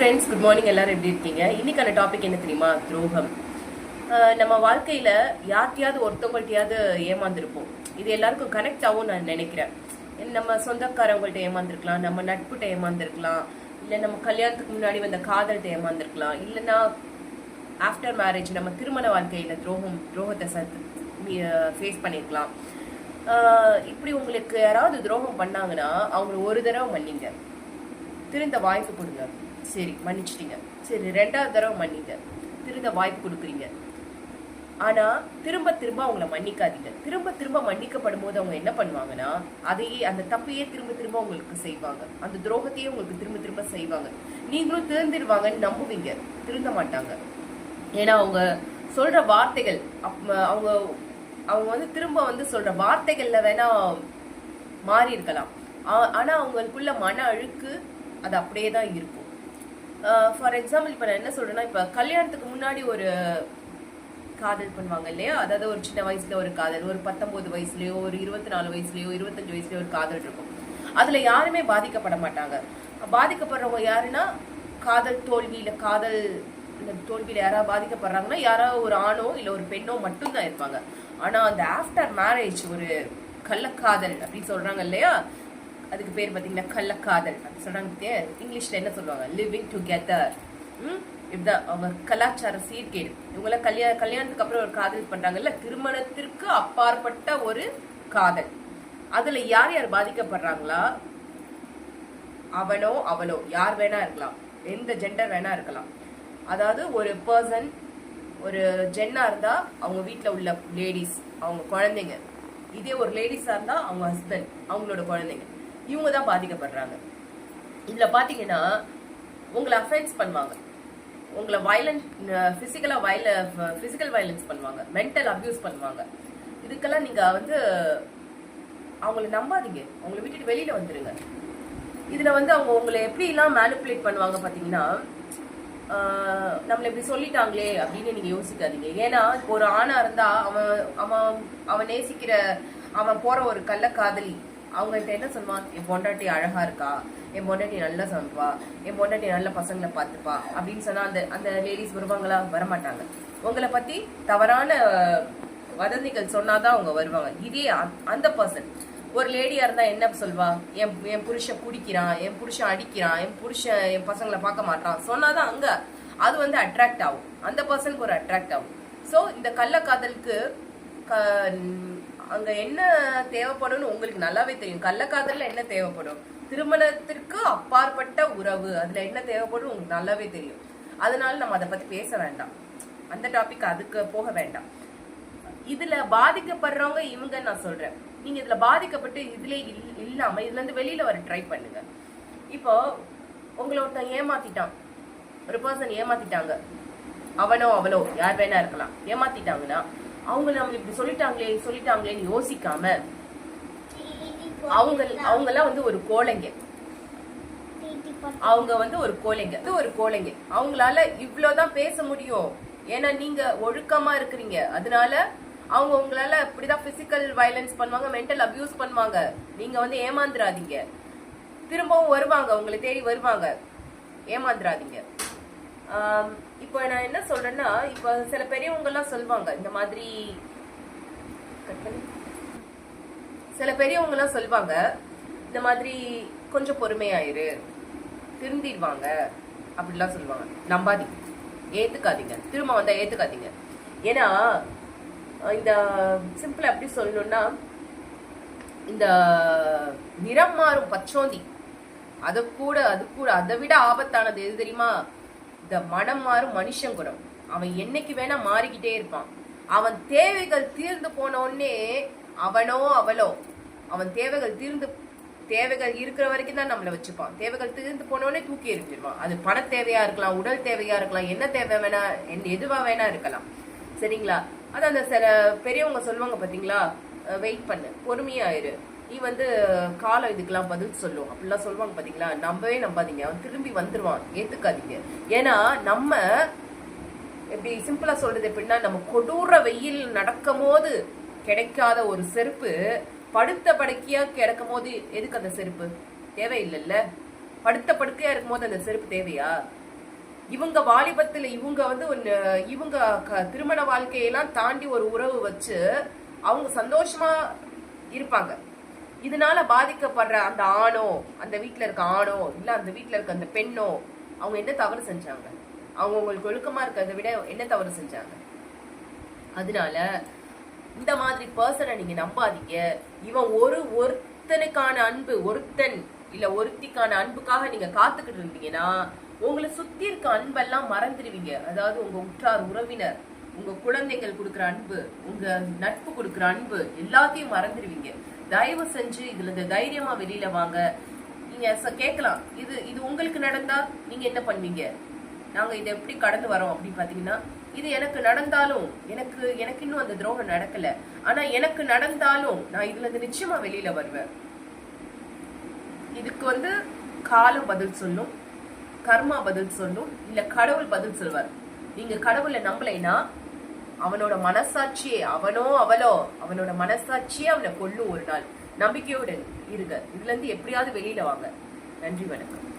Friends good morning எல்லாரும் எப்படி இருக்கீங்க? இன்னைக்கான டாபிக் என்ன தெரியுமா? துரோகம். நம்ம வாழ்க்கையில யார்கிட்டயாவது ஒருத்தவங்கள்ட்டயாவது ஏமாந்துருப்போம். இது எல்லாருக்கும் கனெக்ட் ஆகும் நான் நினைக்கிறேன். நம்ம சொந்தக்காரவங்கள்ட்ட ஏமாந்துருக்கலாம் நம்ம நட்புட்ட ஏமாந்துருக்கலாம் இல்லை நம்ம கல்யாணத்துக்கு முன்னாடி வந்த காதல்கிட்ட ஏமாந்துருக்கலாம் இல்லைன்னா ஆஃப்டர் மேரேஜ் நம்ம திருமண வாழ்க்கையில துரோகம் துரோகத்தை சத்து ஃபேஸ் பண்ணியிருக்கலாம் இப்படி உங்களுக்கு யாராவது துரோகம் பண்ணாங்கன்னா அவங்களை ஒரு தடவை மன்னிங்க. திருந்த வாய்ப்பு கொடுங்க. சரி மன்னிச்சிட்டீங்க. சரி ரெண்டாவது தடவை மன்னிங்க. திருந்த வாய்ப்பு கொடுக்குறீங்க. ஆனா திரும்ப திரும்ப அவங்கள மன்னிக்காதீங்க. திரும்ப திரும்ப மன்னிக்கப்படும் போது அவங்க என்ன பண்ணுவாங்கன்னா அதையே அந்த தப்பையே திரும்ப திரும்ப உங்களுக்கு செய்வாங்க. அந்த துரோகத்தையே உங்களுக்கு திரும்ப திரும்ப செய்வாங்க. நீங்களும் திருந்திருவாங்கன்னு நம்புவீங்க. திருந்த மாட்டாங்க. ஏன்னா அவங்க சொல்ற வார்த்தைகள் அவங்க அவங்க வந்து திரும்ப வந்து சொல்ற வார்த்தைகள்ல வேணா மாறி இருக்கலாம் ஆனா அவங்களுக்குள்ள மன அழுக்கு அது அப்படியே தான் இருக்கும். ஃபார் எக்ஸாம்பிள் இப்போ நான் என்ன சொல்றேன்னா இப்போ கல்யாணத்துக்கு முன்னாடி ஒரு காதல் பண்ணுவாங்க இல்லையா? அதாவது ஒரு சின்ன வயசுல ஒரு காதல் ஒரு பத்தொன்பது வயசுலயோ ஒரு இருபத்தி நாலு வயசுலயோ இருபத்தஞ்சு வயசுலயோ ஒரு காதல் இருக்கும். அதுல யாருமே பாதிக்கப்பட மாட்டாங்க. பாதிக்கப்படுறவங்க யாருன்னா காதல் தோல்வியில காதல் இந்த தோல்வியில யாராவது பாதிக்கப்படுறாங்கன்னா யாராவது ஒரு ஆணோ இல்ல ஒரு பெண்ணோ மட்டும்தான் இருப்பாங்க. ஆனா அந்த ஆஃப்டர் மேரேஜ் ஒரு கள்ளக்காதல் அப்படின்னு சொல்றாங்க இல்லையா? அதுக்கு பேர் பார்த்தீங்கன்னா கள்ளக்காதல். சொல்கிறாங்க சொல்றாங்க இங்கிலீஷில் என்ன சொல்லுவாங்க? லிவிங் டுகெதர் இப்படிதான் அவங்க கலாச்சார சீர்கேடு. இவங்களாம் கல்யாண கல்யாணத்துக்கு அப்புறம் ஒரு காதல் பண்ணுறாங்கல்ல திருமணத்திற்கு அப்பாற்பட்ட ஒரு காதல். அதில் யார் யார் பாதிக்கப்படுறாங்களா? அவனோ அவளோ. யார் வேணா இருக்கலாம். எந்த ஜெண்டர் வேணா இருக்கலாம். அதாவது ஒரு பர்சன் ஒரு ஜென்னா இருந்தால் அவங்க வீட்டில் உள்ள லேடிஸ் அவங்க குழந்தைங்க. இதே ஒரு லேடிஸாக இருந்தால் அவங்க ஹஸ்பண்ட் அவங்களோட குழந்தைங்க. இவங்க தான் பாதிக்கப்படுறாங்க. இதில் பார்த்தீங்கன்னா உங்களை அஃபெக்ட்ஸ் பண்ணுவாங்க. உங்களை வயலன்ஸ் ஃபிசிக்கலாக வயல ஃபிசிக்கல் வயலன்ஸ் பண்ணுவாங்க. மென்டல் அப்யூஸ் பண்ணுவாங்க. இதுக்கெல்லாம் நீங்கள் வந்து அவங்கள நம்பாதீங்க. அவங்கள விட்டுட்டு வெளியில் வந்துடுங்க இதில் வந்து அவங்க உங்களை எப்படிலாம் மேனிப்புலேட் பண்ணுவாங்க பார்த்தீங்கன்னா நம்மளை இப்படி சொல்லிட்டாங்களே அப்படின்னு நீங்கள் யோசிக்காதீங்க. ஏன்னா ஒரு ஆணாக இருந்தால் அவன் அவன் அவன் நேசிக்கிற அவன் போகிற ஒரு கள்ள காதலி அவங்கள்ட்ட என்ன சொல்லுவான் என் பொண்டாட்டி அழகா இருக்கா? என் பொண்டாட்டி நல்லா சமைப்பா? என் பொண்டாட்டி நல்ல பசங்களை பார்த்துப்பா? அப்படின்னு சொன்னா அந்த அந்த லேடிஸ் வருவாங்களா? வரமாட்டாங்க. உங்களை பத்தி தவறான வதந்திகள் சொன்னாதான் அவங்க வருவாங்க. இதே அ- அந்த பர்சன் ஒரு லேடியா இருந்தா என்ன சொல்வா? என் என் புருஷன் குடிக்கிறான் என் புருஷன் அடிக்கிறான் என் புருஷன் என் பசங்களை பார்க்க மாட்டான். சொன்னாதான் அங்க அது வந்து அட்ராக்ட் ஆகும். அந்த பர்சனுக்கு ஒரு அட்ராக்ட் ஆகும். ஸோ இந்த கள்ளக்காதலுக்கு அங்க என்ன தேவைப்படும்னு உங்களுக்கு நல்லாவே தெரியும். கள்ளக்காதல்ல என்ன தேவைப்படும்? திருமணத்திற்கு அப்பாற்பட்ட உறவு. அதுல என்ன தேவைப்படும் உங்களுக்கு நல்லாவே தெரியும். அதனால நம்ம அதை பத்தி பேச வேண்டாம். அந்த டாபிக் அதுக்கு போக வேண்டாம். இதுல பாதிக்கப்படுறவங்க இவங்க நான் சொல்றேன். நீங்க இதுல பாதிக்கப்பட்டு இதுல இல்- இல்லாம இதுல இருந்து வெளியில வர ட்ரை பண்ணுங்க. இப்போ உங்களை ஒருத்தன் ஏமாத்திட்டான். ஒரு பர்சன் ஏமாத்திட்டாங்க. அவனோ அவளோ யார் வேணா இருக்கலாம். ஏமாத்திட்டாங்கன்னா அவங்க நம்ம இப்படி சொல்லிட்டாங்களே சொல்லிட்டாங்களேன்னு யோசிக்காம அவங்க அவங்க எல்லாம் வந்து ஒரு கோழைங்க. அவங்க வந்து ஒரு கோழைங்க. இது ஒரு கோழைங்க. அவங்களால இவ்வளவுதான் பேச முடியும். ஏன்னா நீங்க ஒழுக்கமா இருக்கிறீங்க. அதனால அவங்க உங்களால இப்படிதான் பிசிக்கல் வயலன்ஸ் பண்ணுவாங்க மென்டல் அபியூஸ் பண்ணுவாங்க. நீங்க வந்து ஏமாந்துராதீங்க திரும்பவும் வருவாங்க. உங்களை தேடி வருவாங்க. ஏமாந்துராதீங்க இப்போ நான் என்ன சொல்றேன்னா இப்போ சில பெரியவங்கெல்லாம் சொல்லுவாங்க இந்த மாதிரி சில பெரியவங்கெல்லாம் சொல்லுவாங்க இந்த மாதிரி கொஞ்சம் பொறுமையாயிரு திருந்திடுவாங்க அப்படிலாம் சொல்லுவாங்க. நம்பாதீங்க. ஏத்துக்காதீங்க. திரும்ப வந்தா ஏத்துக்காதீங்க. ஏன்னா இந்த சிம்பிள் எப்படி சொல்லணும்னா இந்த நிறம் மாறும் பச்சோந்தி. அதை கூட அது கூட அதை விட ஆபத்தானது. எது தெரியுமா? இந்த மனம் மாறும் மனுஷன் குணம் அவன் என்னைக்கு வேணா மாறிக்கிட்டே இருப்பான். அவன் தேவைகள் தீர்ந்து போனோடனே அவனோ அவளோ அவன் தேவைகள் தீர்ந்து தேவைகள் இருக்கிற வரைக்கும் தான் நம்மளை வச்சுப்பான். தேவைகள் தீர்ந்து போனோடனே தூக்கி எறிஞ்சிருவான். அது பண தேவையா இருக்கலாம் உடல் தேவையா இருக்கலாம் என்ன தேவை வேணா என்ன எதுவா வேணா இருக்கலாம். சரிங்களா? அது அந்த சில பெரியவங்க சொல்லுவாங்க பாத்தீங்களா? வெயிட் பண்ணு பொறுமையாயிரு நீ வந்து காலம் இதுக்கெல்லாம் பதில் சொல்லும் அப்படிலாம் சொல்லுவாங்க பாத்தீங்களா? நம்பவே நம்பாதீங்க. அவன் திரும்பி வந்துருவான். ஏத்துக்காதீங்க. ஏன்னா நம்ம எப்படி சிம்பிளா சொல்றது எப்படின்னா நம்ம கொடூர வெயில் நடக்கும் போது கிடைக்காத ஒரு செருப்பு படுத்த படுக்கையா கிடக்கும் போது எதுக்கு அந்த செருப்பு? தேவையில்லைல்ல. படுத்த படுக்கையா இருக்கும் போது அந்த செருப்பு தேவையா? இவங்க வாலிபத்துல இவங்க வந்து ஒன்று இவங்க க- திருமண வாழ்க்கையெல்லாம் தாண்டி ஒரு உறவு வச்சு அவங்க சந்தோஷமா இருப்பாங்க. இதனால பாதிக்கப்படுற அந்த ஆணோ அந்த வீட்டில் இருக்க ஆணோ இல்லை அந்த வீட்டில் இருக்க அந்த பெண்ணோ அவங்க என்ன தவறு செஞ்சாங்க? அவங்க உங்களுக்கு ஒழுக்கமா இருக்கிறத விட என்ன தவறு செஞ்சாங்க? அதனால இந்த மாதிரி பர்சனை நீங்க நம்பாதீங்க. இவன் ஒரு ஒருத்தனுக்கான அன்பு ஒருத்தன் இல்ல ஒருத்திக்கான அன்புக்காக நீங்க காத்துக்கிட்டு இருந்தீங்கன்னா உங்களை சுத்தி இருக்க அன்பெல்லாம் மறந்துடுவீங்க. அதாவது உங்க உற்றார் உறவினர் உங்க குழந்தைகள் கொடுக்குற அன்பு உங்க நட்பு கொடுக்குற அன்பு எல்லாத்தையும் மறந்துடுவீங்க. தயவு செஞ்சு இதுல இருந்து தைரியமா வெளியில வாங்க. நீங்க ச- கேட்கலாம். இது இது உங்களுக்கு நடந்தா நீங்க என்ன பண்ணுவீங்க? நாங்க இதை எப்படி கடந்து வரோம் அப்படின்னு பாத்தீங்கன்னா இது எனக்கு நடந்தாலும் எனக்கு எனக்கு இன்னும் அந்த துரோகம் நடக்கல. ஆனா எனக்கு நடந்தாலும் நான் இதுல இருந்து நிச்சயமா வெளியில வருவேன். இதுக்கு வந்து காலம் பதில் சொல்லும் கர்மா பதில் சொல்லும் இல்ல கடவுள் பதில் சொல்வார். நீங்க கடவுளை நம்பலைன்னா அவனோட மனசாட்சியே அவனோ அவளோ அவனோட மனசாட்சியே அவனை கொல்லும் ஒரு நாள். நம்பிக்கையோடு இருங்க. இதுல இருந்து எப்படியாவது வெளியில வாங்க. நன்றி வணக்கம்.